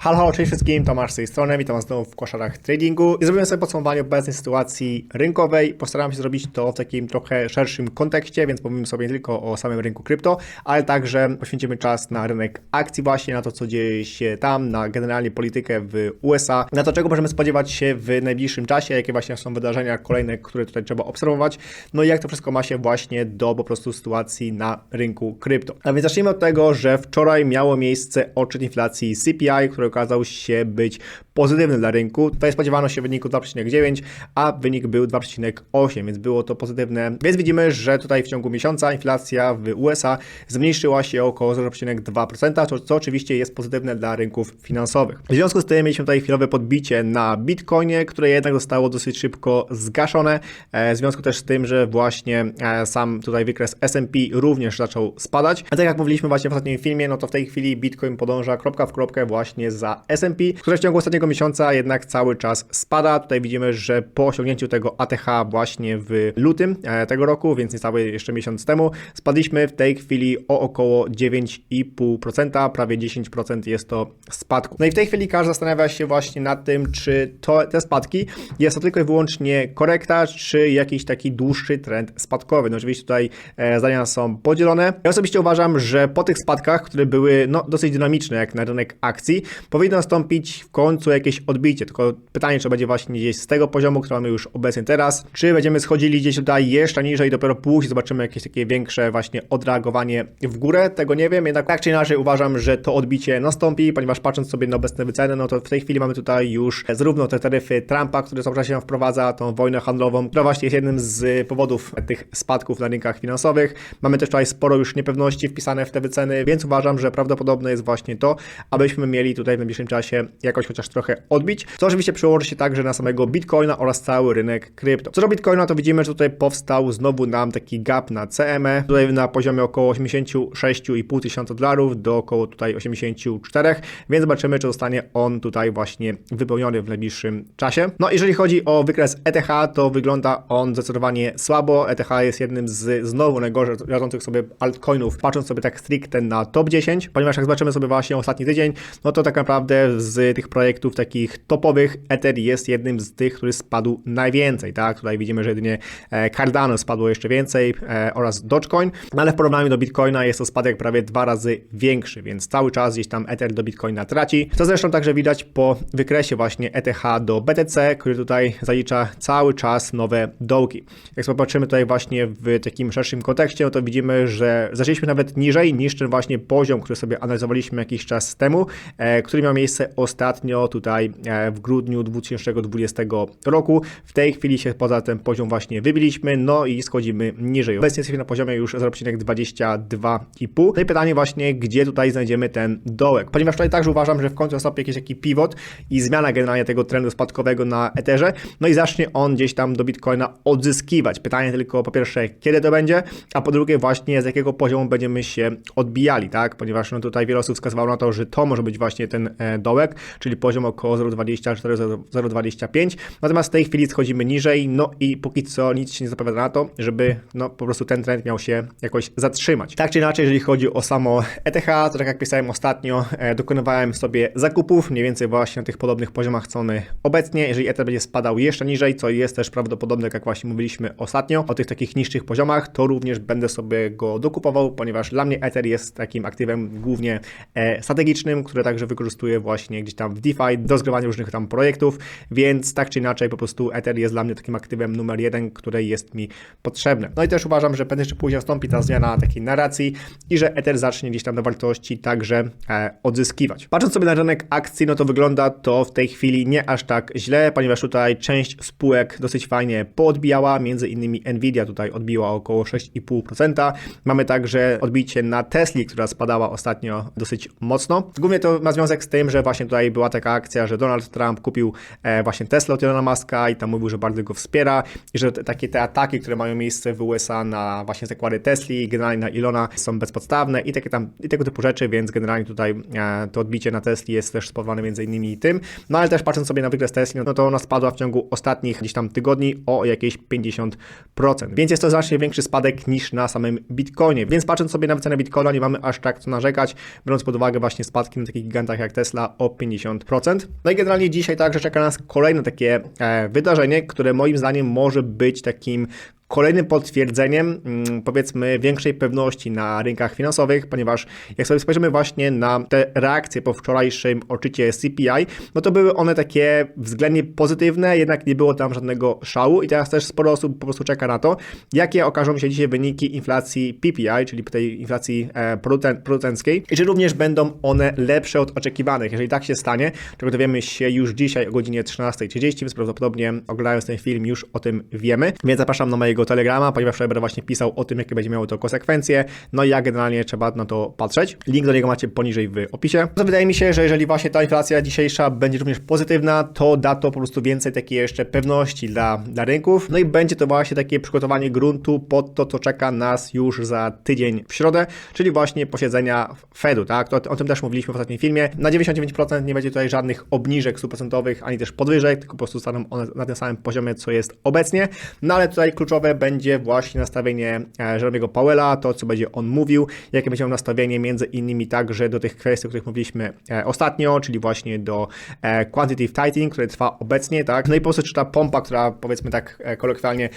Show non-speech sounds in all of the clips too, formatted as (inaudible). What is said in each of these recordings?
Halo, halo, cześć wszystkim, Tomasz z tej strony, witam was znowu w koszarach tradingu i zrobimy sobie podsumowanie obecnej sytuacji rynkowej. Postaram się zrobić to w takim trochę szerszym kontekście, więc pomówimy sobie nie tylko o samym rynku krypto, ale także poświęcimy czas na rynek akcji właśnie, na to co dzieje się tam, na generalnie politykę w USA, na to czego możemy spodziewać się w najbliższym czasie, jakie właśnie są wydarzenia kolejne, które tutaj trzeba obserwować, no i jak to wszystko ma się właśnie do po prostu sytuacji na rynku krypto. A więc zacznijmy od tego, że wczoraj miało miejsce odczyt inflacji CPI, który okazał się być pozytywny dla rynku. Tutaj spodziewano się wyniku 2,9, a wynik był 2,8, więc było to pozytywne. Więc widzimy, że tutaj w ciągu miesiąca inflacja w USA zmniejszyła się około 0,2%, co, co oczywiście jest pozytywne dla rynków finansowych. W związku z tym mieliśmy tutaj chwilowe podbicie na Bitcoinie, które jednak zostało dosyć szybko zgaszone, e, w związku też z tym, że właśnie e, sam tutaj wykres S&P również zaczął spadać. A tak jak mówiliśmy właśnie w ostatnim filmie, no to w tej chwili Bitcoin podąża kropka w kropkę właśnie za S&P, które w ciągu ostatniego miesiąca jednak cały czas spada. Tutaj widzimy, że po osiągnięciu tego ATH właśnie w lutym e, tego roku, więc niecały jeszcze miesiąc temu, spadliśmy w tej chwili o około 9,5%, prawie 10% jest to spadku. No i w tej chwili każdy zastanawia się właśnie nad tym, czy to, te spadki jest to tylko i wyłącznie korekta, czy jakiś taki dłuższy trend spadkowy. No oczywiście tutaj e, zdania są podzielone. Ja osobiście uważam, że po tych spadkach, które były no, dosyć dynamiczne jak na rynek akcji, powinno nastąpić w końcu jakieś odbicie. Tylko pytanie, czy będzie właśnie gdzieś z tego poziomu, który mamy już obecnie teraz, czy będziemy schodzili gdzieś tutaj jeszcze niżej, dopiero później zobaczymy jakieś takie większe właśnie odreagowanie w górę. Tego nie wiem, jednak tak czy inaczej uważam, że to odbicie nastąpi, ponieważ patrząc sobie na obecne wyceny, no to w tej chwili mamy tutaj już zarówno te taryfy Trumpa, które cały czas się wprowadza, tą wojnę handlową, która właśnie jest jednym z powodów tych spadków na rynkach finansowych. Mamy też tutaj sporo już niepewności wpisane w te wyceny, więc uważam, że prawdopodobne jest właśnie to, abyśmy mieli tutaj w najbliższym czasie jakoś chociaż trochę odbić, co oczywiście przełoży się także na samego Bitcoina oraz cały rynek krypto. Co do Bitcoina, to widzimy, że tutaj powstał znowu nam taki gap na CME, tutaj na poziomie około 86,5 tysiąca dolarów do około tutaj 84, więc zobaczymy, czy zostanie on tutaj właśnie wypełniony w najbliższym czasie. No, jeżeli chodzi o wykres ETH, to wygląda on zdecydowanie słabo. ETH jest jednym z znowu najgorzej radzących sobie altcoinów, patrząc sobie tak stricte na top 10, ponieważ jak zobaczymy sobie właśnie ostatni tydzień, no to tak naprawdę z tych projektów takich topowych Ether jest jednym z tych, który spadł najwięcej, tak? Tutaj widzimy, że jedynie e, Cardano spadło jeszcze więcej e, oraz Dogecoin, ale w porównaniu do Bitcoina jest to spadek prawie dwa razy większy, więc cały czas gdzieś tam Ether do Bitcoina traci. To zresztą także widać po wykresie właśnie ETH do BTC, który tutaj zalicza cały czas nowe dołki. Jak popatrzymy tutaj właśnie w takim szerszym kontekście, no to widzimy, że zaczęliśmy nawet niżej niż ten właśnie poziom, który sobie analizowaliśmy jakiś czas temu, e, który miał miejsce ostatnio tutaj e, w grudniu 2020 roku. W tej chwili się poza ten poziom właśnie wybiliśmy, no i schodzimy niżej. Obecnie jesteśmy na poziomie już 0,22,5. No i pytanie właśnie, gdzie tutaj znajdziemy ten dołek? Ponieważ tutaj także uważam, że w końcu nastąpi jakiś taki pivot i zmiana generalnie tego trendu spadkowego na Etherze, no i zacznie on gdzieś tam do Bitcoina odzyskiwać. Pytanie tylko po pierwsze, kiedy to będzie, a po drugie właśnie z jakiego poziomu będziemy się odbijali, tak? Ponieważ no tutaj wiele osób wskazywało na to, że to może być właśnie ten e, dołek, czyli poziom około 0,24-0,25. Natomiast w tej chwili schodzimy niżej, no i póki co nic się nie zapowiada na to, żeby no po prostu ten trend miał się jakoś zatrzymać. Tak czy inaczej, jeżeli chodzi o samo ETH, to tak jak pisałem ostatnio, e, dokonywałem sobie zakupów mniej więcej właśnie na tych podobnych poziomach ceny obecnie. Jeżeli Ether będzie spadał jeszcze niżej, co jest też prawdopodobne, jak właśnie mówiliśmy ostatnio, o tych takich niższych poziomach, to również będę sobie go dokupował, ponieważ dla mnie Ether jest takim aktywem głównie e, strategicznym, które także wykorzystuję właśnie gdzieś tam w DeFi do zgrywania różnych tam projektów, więc tak czy inaczej po prostu Ether jest dla mnie takim aktywem numer jeden, które jest mi potrzebne. No i też uważam, że prędzej czy później nastąpi ta zmiana takiej narracji i że Ether zacznie gdzieś tam na wartości także e, odzyskiwać. Patrząc sobie na rynek akcji, no to wygląda to w tej chwili nie aż tak źle, ponieważ tutaj część spółek dosyć fajnie poodbijała, między innymi Nvidia tutaj odbiła około 6,5%. Mamy także odbicie na Tesli, która spadała ostatnio dosyć mocno. Głównie to ma związek z tym, że właśnie tutaj była taka akcja, że Donald Trump kupił e, właśnie Tesla od Elona Muska i tam mówił, że bardzo go wspiera i że te, takie te ataki, które mają miejsce w USA na właśnie zakłady Tesli, generalnie na Ilona są bezpodstawne i takie tam i tego typu rzeczy, więc generalnie tutaj e, to odbicie na Tesli jest też spowodowane między innymi tym. No ale też patrząc sobie na wykres Tesli, no to ona spadła w ciągu ostatnich gdzieś tam tygodni o jakieś 50%. Więc jest to znacznie większy spadek niż na samym Bitcoinie. Więc patrząc sobie na wycenę Bitcoina, nie mamy aż tak co narzekać, biorąc pod uwagę właśnie spadki na takich gigantach jak jak Tesla o 50%. No i generalnie dzisiaj także czeka nas kolejne takie e, wydarzenie, które moim zdaniem może być takim kolejnym potwierdzeniem, mm, powiedzmy, większej pewności na rynkach finansowych, ponieważ jak sobie spojrzymy właśnie na te reakcje po wczorajszym odczycie CPI, no to były one takie względnie pozytywne, jednak nie było tam żadnego szału i teraz też sporo osób po prostu czeka na to, jakie okażą się dzisiaj wyniki inflacji PPI, czyli tej inflacji e, producenckiej i czy również będą one lepsze od oczekiwanych. Jeżeli tak się stanie, czego dowiemy się już dzisiaj o godzinie 13.30, więc prawdopodobnie oglądając ten film już o tym wiemy, więc zapraszam na mojego Telegrama, ponieważ będę właśnie pisał o tym, jakie będzie miało to konsekwencje, no i jak generalnie trzeba na to patrzeć. Link do niego macie poniżej w opisie. To wydaje mi się, że jeżeli właśnie ta inflacja dzisiejsza będzie również pozytywna, to da to po prostu więcej takiej jeszcze pewności dla, dla rynków, no i będzie to właśnie takie przygotowanie gruntu pod to, co czeka nas już za tydzień w środę, czyli właśnie posiedzenia Fedu, tak? O tym też mówiliśmy w ostatnim filmie. Na 99% nie będzie tutaj żadnych obniżek stuprocentowych, ani też podwyżek, tylko po prostu staną one na tym samym poziomie, co jest obecnie. No ale tutaj kluczowe będzie właśnie nastawienie e, Jerome'ego Powella, to co będzie on mówił, jakie będzie miał nastawienie między innymi także do tych kwestii, o których mówiliśmy e, ostatnio, czyli właśnie do e, quantitative tightening, które trwa obecnie, tak? No i po prostu czy ta pompa, która powiedzmy tak kolokwialnie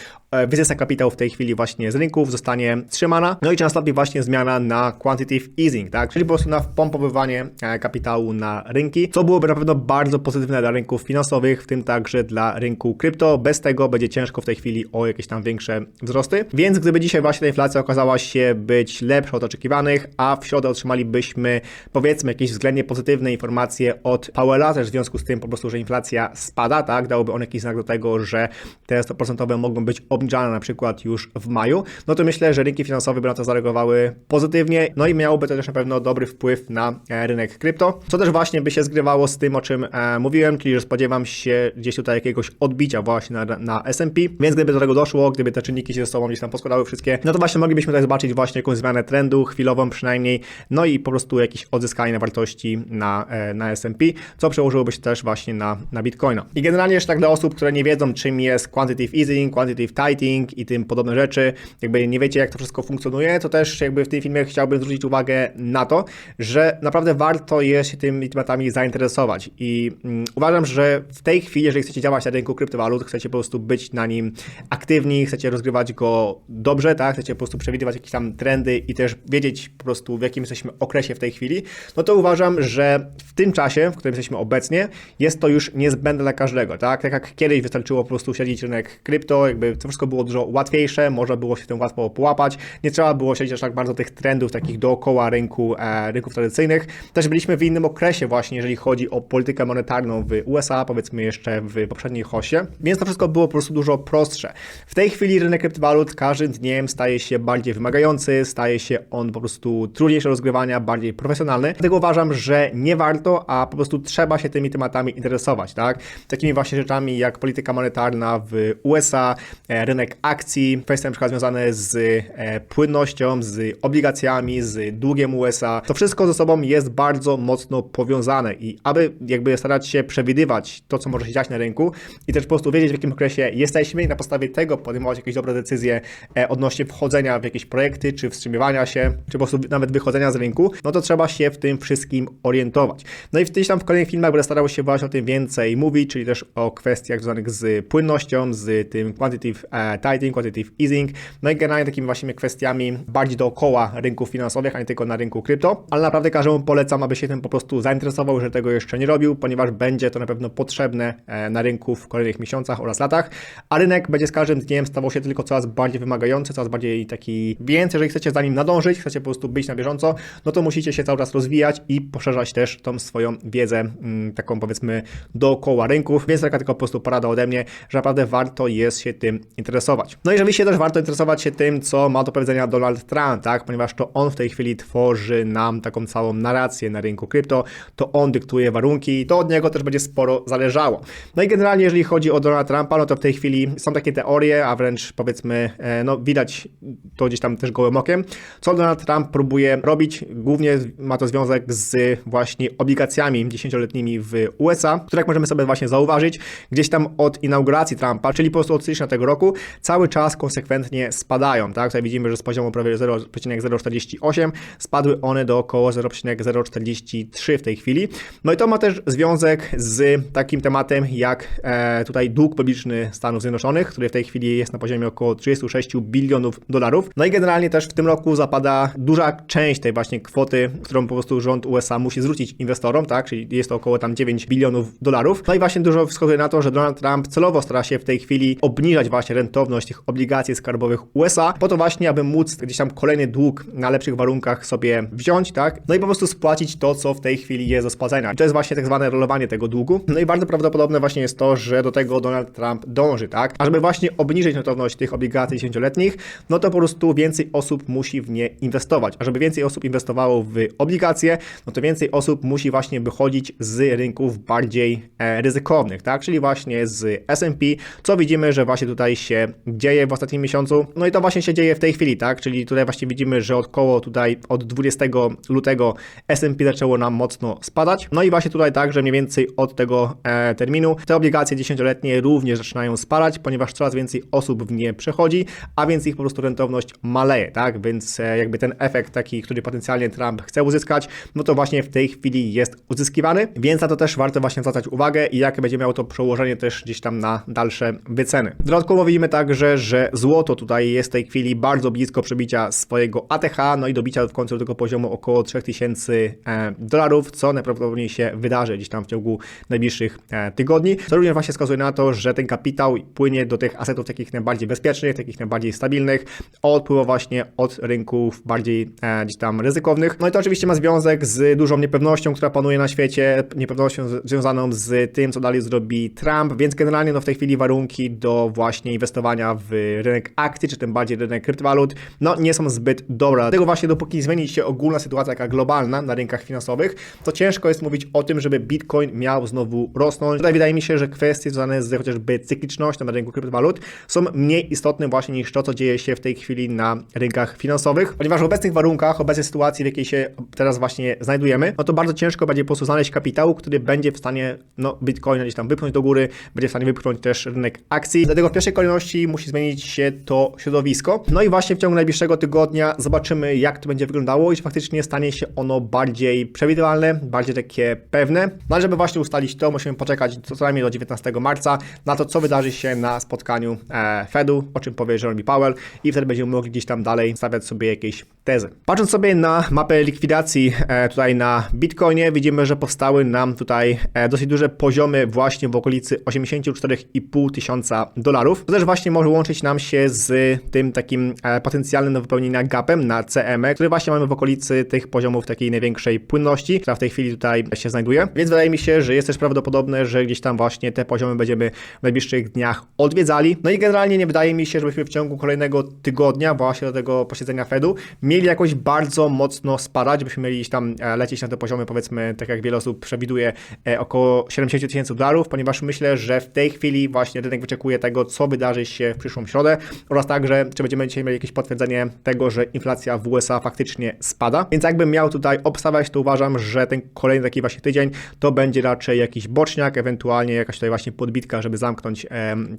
wyzyska kapitał w tej chwili właśnie z rynków, zostanie trzymana. No i czy nastąpi właśnie zmiana na quantitative easing, tak? Czyli po prostu na wpompowywanie kapitału na rynki, co byłoby na pewno bardzo pozytywne dla rynków finansowych, w tym także dla rynku krypto. Bez tego będzie ciężko w tej chwili o jakieś tam większe wzrosty. Więc gdyby dzisiaj właśnie ta inflacja okazała się być lepsza od oczekiwanych, a w środę otrzymalibyśmy powiedzmy jakieś względnie pozytywne informacje od Powella, też w związku z tym po prostu, że inflacja spada, tak, dałoby on jakiś znak do tego, że te 100% mogą być obniżane na przykład już w maju, no to myślę, że rynki finansowe by na to zareagowały pozytywnie, no i miałoby to też na pewno dobry wpływ na e, rynek krypto, co też właśnie by się zgrywało z tym, o czym e, mówiłem, czyli że spodziewam się gdzieś tutaj jakiegoś odbicia właśnie na, na S&P, więc gdyby do tego doszło, gdyby te czynniki się ze sobą gdzieś tam poskładały wszystkie, no to właśnie moglibyśmy tutaj zobaczyć właśnie jakąś zmianę trendu, chwilową przynajmniej, no i po prostu jakieś odzyskanie wartości na, e, na S&P, co przełożyłoby się też właśnie na, na Bitcoina. I generalnie jeszcze tak dla osób, które nie wiedzą, czym jest quantitative easing, quantitative tightening i tym podobne rzeczy, jakby nie wiecie, jak to wszystko funkcjonuje, to też jakby w tym filmie chciałbym zwrócić uwagę na to, że naprawdę warto jest się tymi tematami zainteresować i mm, uważam, że w tej chwili, jeżeli chcecie działać na rynku kryptowalut, chcecie po prostu być na nim aktywni, chcecie rozgrywać go dobrze, tak? Chcecie po prostu przewidywać jakieś tam trendy i też wiedzieć po prostu w jakim jesteśmy okresie w tej chwili, no to uważam, że w tym czasie, w którym jesteśmy obecnie, jest to już niezbędne dla każdego, tak? Tak jak kiedyś wystarczyło po prostu śledzić rynek krypto, jakby to wszystko było dużo łatwiejsze, można było się tym łatwo połapać, nie trzeba było śledzić aż tak bardzo tych trendów takich dookoła rynku, e, rynków tradycyjnych. Też byliśmy w innym okresie właśnie, jeżeli chodzi o politykę monetarną w USA, powiedzmy jeszcze w poprzedniej hosie, więc to wszystko było po prostu dużo prostsze. W tej chwili rynek kryptowalut każdym dniem staje się bardziej wymagający, staje się on po prostu trudniejszy do rozgrywania, bardziej profesjonalny. Dlatego uważam, że nie warto, a po prostu trzeba się tymi tematami interesować, tak? Takimi właśnie rzeczami jak polityka monetarna w USA, e, rynek akcji, kwestie na przykład związane z e, płynnością, z obligacjami, z długiem USA. To wszystko ze sobą jest bardzo mocno powiązane i aby jakby starać się przewidywać to, co może się dziać na rynku i też po prostu wiedzieć, w jakim okresie jesteśmy i na podstawie tego podejmować jakieś dobre decyzje e, odnośnie wchodzenia w jakieś projekty, czy wstrzymywania się, czy po prostu nawet wychodzenia z rynku, no to trzeba się w tym wszystkim orientować. No i tyś tam w kolejnych filmach będę starał się właśnie o tym więcej mówić, czyli też o kwestiach związanych z płynnością, z tym quantitative e, tightening, quantitative easing, no i generalnie takimi właśnie kwestiami bardziej dookoła rynków finansowych, a nie tylko na rynku krypto, ale naprawdę każdemu polecam, aby się tym po prostu zainteresował, że tego jeszcze nie robił, ponieważ będzie to na pewno potrzebne e, na rynku w kolejnych miesiącach oraz latach, a rynek będzie z każdym dniem stawał się tylko coraz bardziej wymagający, coraz bardziej taki, więc jeżeli chcecie za nim nadążyć, chcecie po prostu być na bieżąco, no to musicie się cały czas rozwijać i poszerzać też tą swoją wiedzę, mm, taką powiedzmy dookoła rynków, więc taka tylko po prostu porada ode mnie, że naprawdę warto jest się tym interesować. No i rzeczywiście też warto interesować się tym, co ma do powiedzenia Donald Trump, tak, ponieważ to on w tej chwili tworzy nam taką całą narrację na rynku krypto, to on dyktuje warunki, to od niego też będzie sporo zależało. No i generalnie, jeżeli chodzi o Donald Trumpa, no to w tej chwili są takie teorie, a wręcz wręcz powiedzmy, e, no widać to gdzieś tam też gołym okiem. Co Donald Trump próbuje robić? Głównie ma to związek z właśnie obligacjami dziesięcioletnimi w USA, które jak możemy sobie właśnie zauważyć, gdzieś tam od inauguracji Trumpa, czyli po prostu od stycznia tego roku, cały czas konsekwentnie spadają, tak? Tutaj widzimy, że z poziomu prawie 0,048 spadły one do około 0,043 w tej chwili. No i to ma też związek z takim tematem jak e, tutaj dług publiczny Stanów Zjednoczonych, który w tej chwili jest na poziomie około 36 bilionów dolarów. No i generalnie też w tym roku zapada duża część tej właśnie kwoty, którą po prostu rząd USA musi zwrócić inwestorom, tak? Czyli jest to około tam 9 bilionów dolarów. No i właśnie dużo wskazuje na to, że Donald Trump celowo stara się w tej chwili obniżać właśnie rentowność tych obligacji skarbowych USA, po to właśnie, aby móc gdzieś tam kolejny dług na lepszych warunkach sobie wziąć, tak? No i po prostu spłacić to, co w tej chwili jest do spłacenia. To jest właśnie tak zwane rolowanie tego długu. No i bardzo prawdopodobne właśnie jest to, że do tego Donald Trump dąży, tak? A żeby właśnie obniżyć rentowność tych obligacji 10-letnich, no to po prostu więcej osób musi w nie inwestować. A żeby więcej osób inwestowało w obligacje, no to więcej osób musi właśnie wychodzić z rynków bardziej e, ryzykownych, tak? Czyli właśnie z S&P, co widzimy, że właśnie tutaj się dzieje w ostatnim miesiącu. No i to właśnie się dzieje w tej chwili, tak? Czyli tutaj właśnie widzimy, że około tutaj od 20 lutego S&P zaczęło nam mocno spadać. No i właśnie tutaj także mniej więcej od tego e, terminu te obligacje 10-letnie również zaczynają spadać, ponieważ coraz więcej osób w nie przechodzi, a więc ich po prostu rentowność maleje, tak? Więc e, jakby ten efekt taki, który potencjalnie Trump chce uzyskać, no to właśnie w tej chwili jest uzyskiwany, więc na to też warto właśnie zwracać uwagę i jakie będzie miało to przełożenie też gdzieś tam na dalsze wyceny. Dodatkowo widzimy także, że złoto tutaj jest w tej chwili bardzo blisko przebicia swojego ATH, no i dobicia w końcu do tego poziomu około 3000 e, dolarów, co najprawdopodobniej się wydarzy gdzieś tam w ciągu najbliższych e, tygodni. To również właśnie wskazuje na to, że ten kapitał płynie do tych asetów takich najbardziej bezpiecznych, takich najbardziej stabilnych, odpływa właśnie od rynków bardziej e, gdzieś tam ryzykownych. No i to oczywiście ma związek z dużą niepewnością, która panuje na świecie, niepewnością związaną z tym, co dalej zrobi Trump, więc generalnie no w tej chwili warunki do właśnie inwestowania w rynek akcji, czy tym bardziej rynek kryptowalut, no nie są zbyt dobre. Dlatego właśnie dopóki zmieni się ogólna sytuacja taka globalna na rynkach finansowych, to ciężko jest mówić o tym, żeby Bitcoin miał znowu rosnąć. Tutaj wydaje mi się, że kwestie związane z chociażby cyklicznością na rynku kryptowalut są mniej istotne właśnie niż to, co dzieje się w tej chwili na rynkach finansowych, ponieważ w obecnych warunkach, obecnej sytuacji, w jakiej się teraz właśnie znajdujemy, no to bardzo ciężko będzie po prostu znaleźć kapitał, który będzie w stanie no, Bitcoina gdzieś tam wypchnąć do góry, będzie w stanie wypchnąć też rynek akcji. Dlatego w pierwszej kolejności musi zmienić się to środowisko. No i właśnie w ciągu najbliższego tygodnia zobaczymy, jak to będzie wyglądało i czy faktycznie stanie się ono bardziej przewidywalne, bardziej takie pewne. No ale żeby właśnie ustalić to, musimy poczekać co najmniej do 19 marca na to, co wydarzy się na spotkaniu e, Fedu, o czym powie Jeremy Powell i wtedy będziemy mogli gdzieś tam dalej stawiać sobie jakieś tezy. Patrząc sobie na mapę likwidacji e, tutaj na Bitcoinie, widzimy, że powstały nam tutaj e, dosyć duże poziomy właśnie w okolicy 84,5 tysiąca dolarów. To też właśnie może łączyć nam się z tym takim e, potencjalnym do wypełnienia gapem na CM, który właśnie mamy w okolicy tych poziomów takiej największej płynności, która w tej chwili tutaj się znajduje. Więc wydaje mi się, że jest też prawdopodobne, że gdzieś tam właśnie te poziomy będziemy w najbliższych dniach odwiedzali. No i generalnie nie wydaje mi się, żebyśmy w ciągu kolejnego tygodnia, właśnie do tego posiedzenia Fedu, mieli jakoś bardzo mocno spadać, byśmy mieli tam e, lecieć na te poziomy, powiedzmy, tak jak wiele osób przewiduje, e, około 70 tysięcy dolarów, ponieważ myślę, że w tej chwili właśnie rynek wyczekuje tego, co wydarzy się w przyszłą środę oraz także, czy będziemy dzisiaj mieli jakieś potwierdzenie tego, że inflacja w USA faktycznie spada. Więc jakbym miał tutaj obstawiać, to uważam, że ten kolejny taki właśnie tydzień to będzie raczej jakiś boczniak, ewentualnie jakaś tutaj właśnie podbitka, żeby zamknąć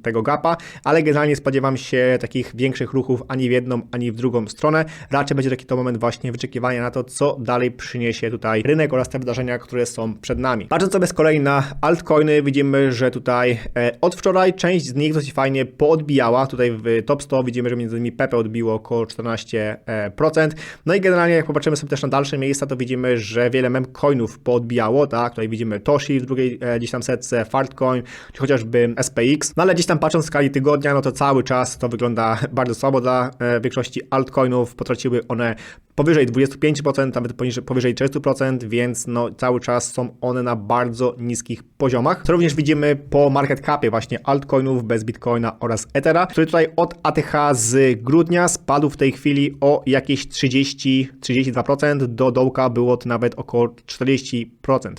tego gapa, ale generalnie spodziewam się takich większych ruchów ani w jedną, ani w drugą stronę. Raczej będzie taki to moment właśnie wyczekiwania na to, co dalej przyniesie tutaj rynek oraz te wydarzenia, które są przed nami. Patrząc sobie z kolei na altcoiny, widzimy, że tutaj e, od wczoraj część z nich dosyć fajnie poodbijała. Tutaj w top 100 widzimy, że między innymi Pepe odbiło około 14%. No i generalnie jak popatrzymy sobie też na dalsze miejsca, to widzimy, że wiele memcoinów poodbijało, tak? Tutaj widzimy Toshi w drugiej e, gdzieś tam setce, Fartcoin, czy chociażby SPX. No ale gdzieś tam patrząc w skali tygodnia, no to cały czas to wygląda (laughs) bardzo słabo dla e, większości altcoinów. Potraciły one powyżej 25%, nawet poniżej, powyżej 30%, więc no, cały czas są one na bardzo niskich poziomach. To również widzimy po market capie właśnie altcoinów bez Bitcoina oraz Ethera, który tutaj od ATH z grudnia spadł w tej chwili o jakieś 30-32%, do dołka było to nawet około 40%,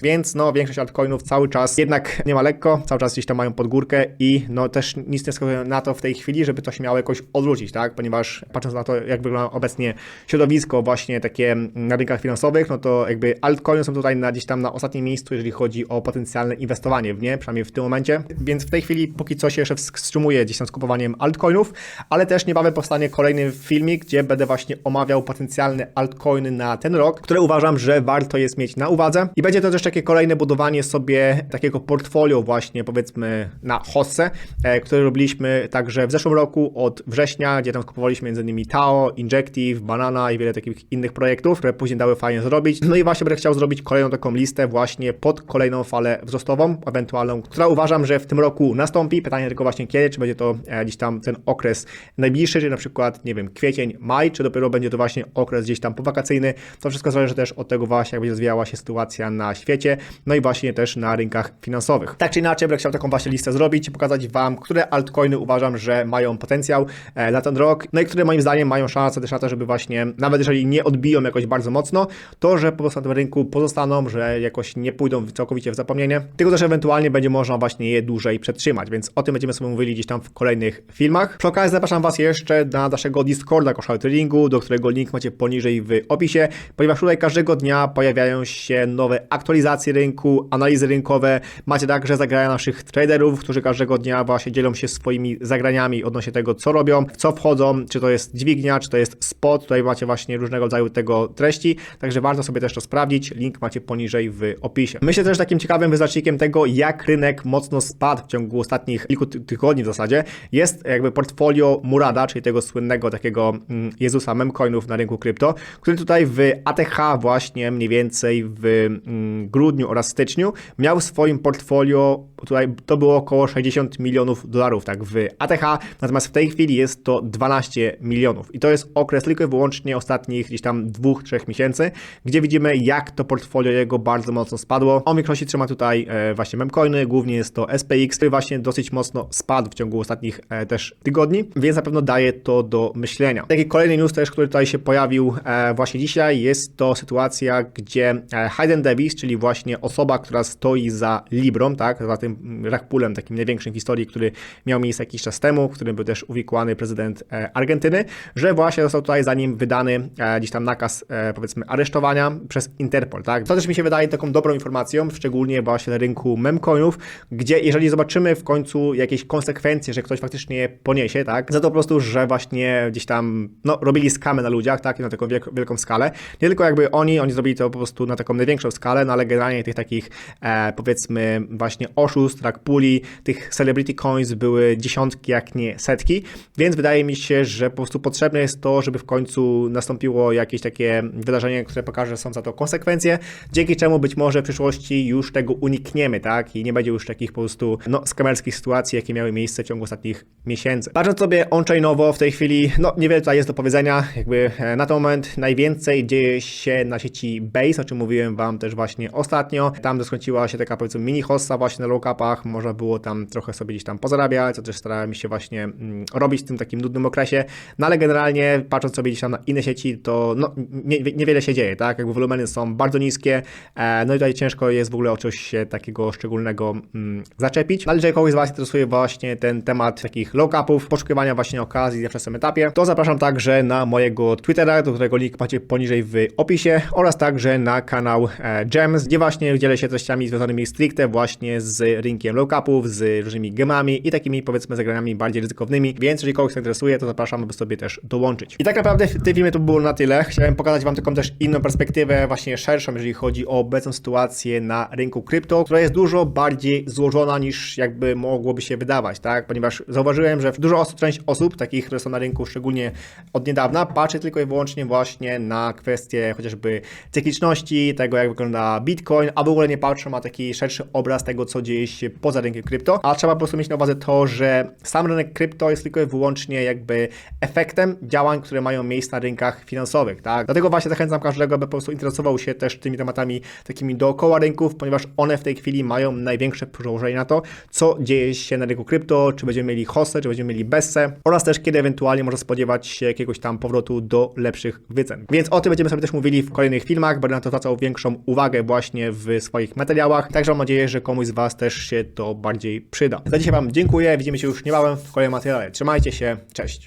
więc no większość altcoinów cały czas jednak nie ma lekko, cały czas gdzieś tam mają pod górkę i no też nic nie wskazuje na to tej chwili, żeby to się miało jakoś odwrócić, tak? Ponieważ patrząc na to, jak wygląda obecnie środowisko właśnie takie na rynkach finansowych, no to jakby altcoiny są tutaj na, gdzieś tam na ostatnim miejscu, jeżeli chodzi o potencjalne inwestowanie w nie, przynajmniej w tym momencie. Więc w tej chwili póki co się jeszcze wstrzymuje gdzieś tam z kupowaniem altcoinów, ale też niebawem powstanie kolejny filmik, gdzie będę właśnie omawiał potencjalne altcoiny na ten rok, które uważam, że warto jest mieć na uwadze. I będzie to też takie kolejne budowanie sobie takiego portfolio właśnie powiedzmy na hossę, e, które robiliśmy także w zeszłym roku od września, gdzie tam kupowaliśmy m.in. Tao, Injective, Banana i wiele takich innych projektów, które później dały fajnie zrobić. No i właśnie będę chciał zrobić kolejną taką listę właśnie pod kolejną falę wzrostową, ewentualną, która uważam, że w tym roku nastąpi. Pytanie tylko właśnie kiedy, czy będzie to e, gdzieś tam ten okres najbliższy, czy na przykład, nie wiem, kwiecień, maj, czy dopiero będzie to właśnie okres gdzieś tam powakacyjny. To wszystko zależy też od tego właśnie, jak będzie rozwijała się sytuacja na świecie, no i właśnie też na rynkach finansowych. Tak czy inaczej, będę chciał taką właśnie listę zrobić i pokazać Wam, które altcoiny uważam, że mają potencjał e, na ten rok, no i które moim zdaniem mają szansę też na to, żeby właśnie, nawet jeżeli nie odbiją jakoś bardzo mocno, to, że po prostu na tym rynku pozostaną, że jakoś nie pójdą całkowicie w zapomnienie, tylko też ewentualnie będzie można właśnie je dłużej przetrzymać, więc o tym będziemy sobie mówili gdzieś tam w kolejnych filmach. Przy okazji zapraszam Was jeszcze na naszego Discorda Koszal Tradingu, do którego link macie poniżej w opisie, ponieważ tutaj każdego dnia pojawiają się nowe aktualizacje rynku, analizy rynkowe, macie także zagrania naszych traderów, którzy każdego dnia właśnie dzielą się swoimi zagraniami odnośnie tego, co robią, w co wchodzą, czy to jest dźwignia, czy to jest spot, tutaj macie właśnie różnego rodzaju tego treści, także warto sobie też to sprawdzić, link macie poniżej w opisie. Myślę też takim ciekawym wyznacznikiem tego, jak rynek mocno spadł w ciągu ostatnich kilku ty- tygodni w zasadzie, jest jakby portfolio Murada, czyli tego słynnego takiego mm, Jezusa memcoinów na rynku krypto, który tutaj w ATH właśnie mniej więcej w mm, grudniu oraz styczniu miał w swoim portfolio, tutaj to było około 60 milionów dolarów, tak, w ATH, natomiast w tej chwili jest to 12 milionów i to jest okres tylko i wyłącznie ostatnich gdzieś tam dwóch, trzech miesięcy, gdzie widzimy jak to portfolio jego bardzo mocno spadło. W większości trzyma tutaj e, właśnie memcoiny, głównie jest to SPX, który właśnie dosyć mocno spadł w ciągu ostatnich e, też tygodni, więc na pewno daje to do myślenia. Taki kolejny news też, który tutaj się pojawił e, właśnie dzisiaj, jest to sytuacja, gdzie Hayden Davis, czyli właśnie osoba, która stoi za Librą, tak, za tym rachpulem takim największym w historii, który miał miejsce jakiś czas temu, w którym był też uwikłany prezydent e, Argentyny, że właśnie został tutaj za nim wydany e, gdzieś tam nakaz, e, powiedzmy, aresztowania przez Interpol, tak. To też mi się wydaje taką dobrą informacją, szczególnie właśnie na rynku memcoinów, gdzie jeżeli zobaczymy w końcu jakieś konsekwencje, że ktoś faktycznie poniesie, tak, za to po prostu, że właśnie gdzieś tam, no, robili skamy na ludziach, tak, na taką wielką, wielką skalę. Nie tylko jakby oni, oni zrobili to po prostu na taką największą skalę, no ale generalnie tych takich, e, powiedzmy, właśnie oszustw, tak, puli, tych celebrity coins były dziesiątki, jak nie setki, więc wydaje mi się, że po prostu potrzebne jest to, żeby w końcu nastąpiło jakieś takie wydarzenie, które pokaże, że są za to konsekwencje, dzięki czemu być może w przyszłości już tego unikniemy, tak, i nie będzie już takich po prostu, no, skamerskich sytuacji, jakie miały miejsce w ciągu ostatnich miesięcy. Patrząc sobie on-chainowo w tej chwili, no, niewiele tutaj jest do powiedzenia, jakby e, na ten moment najwięcej dzieje się na sieci Base, o czym mówiłem Wam też właśnie ostatnio. Tam doskończyła się taka powiedzmy mini hossa właśnie na low-capach, można było tam trochę sobie gdzieś tam pozarabiać, co też starałem się właśnie mm, robić w tym takim nudnym okresie, no ale generalnie patrząc sobie gdzieś na inne sieci, to no, nie, niewiele się dzieje, tak, jakby wolumeny są bardzo niskie, e, no i tutaj ciężko jest w ogóle o coś się takiego szczególnego mm, zaczepić, no, ale jeżeli kogoś z Was interesuje właśnie ten temat takich low-capów, poszukiwania właśnie okazji na wczesnym etapie, to zapraszam także na mojego Twittera, do którego link macie poniżej w opisie oraz także na kanał e, Gems, gdzie właśnie dzielę się treściami związanymi stricte właśnie z rynkiem low-capów, z różnymi gemami i takimi powiedzmy zagraniami bardziej ryzykownymi, więc jeżeli kogoś interesuje, to zapraszam, aby sobie też dołączyć. I tak naprawdę w tym filmie to było na tyle. Chciałem pokazać Wam taką też inną perspektywę, właśnie szerszą, jeżeli chodzi o obecną sytuację na rynku krypto, która jest dużo bardziej złożona niż jakby mogłoby się wydawać, tak? Ponieważ zauważyłem, że dużo osób, część osób, takich, które są na rynku szczególnie od niedawna, patrzy tylko i wyłącznie właśnie na kwestie chociażby cykliczności, tego jak wygląda Bitcoin, a w ogóle nie patrzą na taki szerszy obraz tego, co dzieje się poza rynkiem krypto, a trzeba po prostu mieć na uwadze to, że sam rynek krypto jest tylko i wyłącznie jakby efektem działań, które mają miejsce na rynkach finansowych, tak? Dlatego właśnie zachęcam każdego, aby po prostu interesował się też tymi tematami takimi dookoła rynków, ponieważ one w tej chwili mają największe przełożenie na to, co dzieje się na rynku krypto, czy będziemy mieli hossę, czy będziemy mieli bessę oraz też kiedy ewentualnie można spodziewać się jakiegoś tam powrotu do lepszych wycen. Więc o tym będziemy sobie też mówili w kolejnych filmach, będę na to zwracał większą uwagę właśnie w swoich materiałach, także mam nadzieję, że komuś z Was też się to bardziej przyda. Za dzisiaj Wam dziękuję, widzimy się już niebawem w kolejnym materiale. Trzymajcie się, cześć!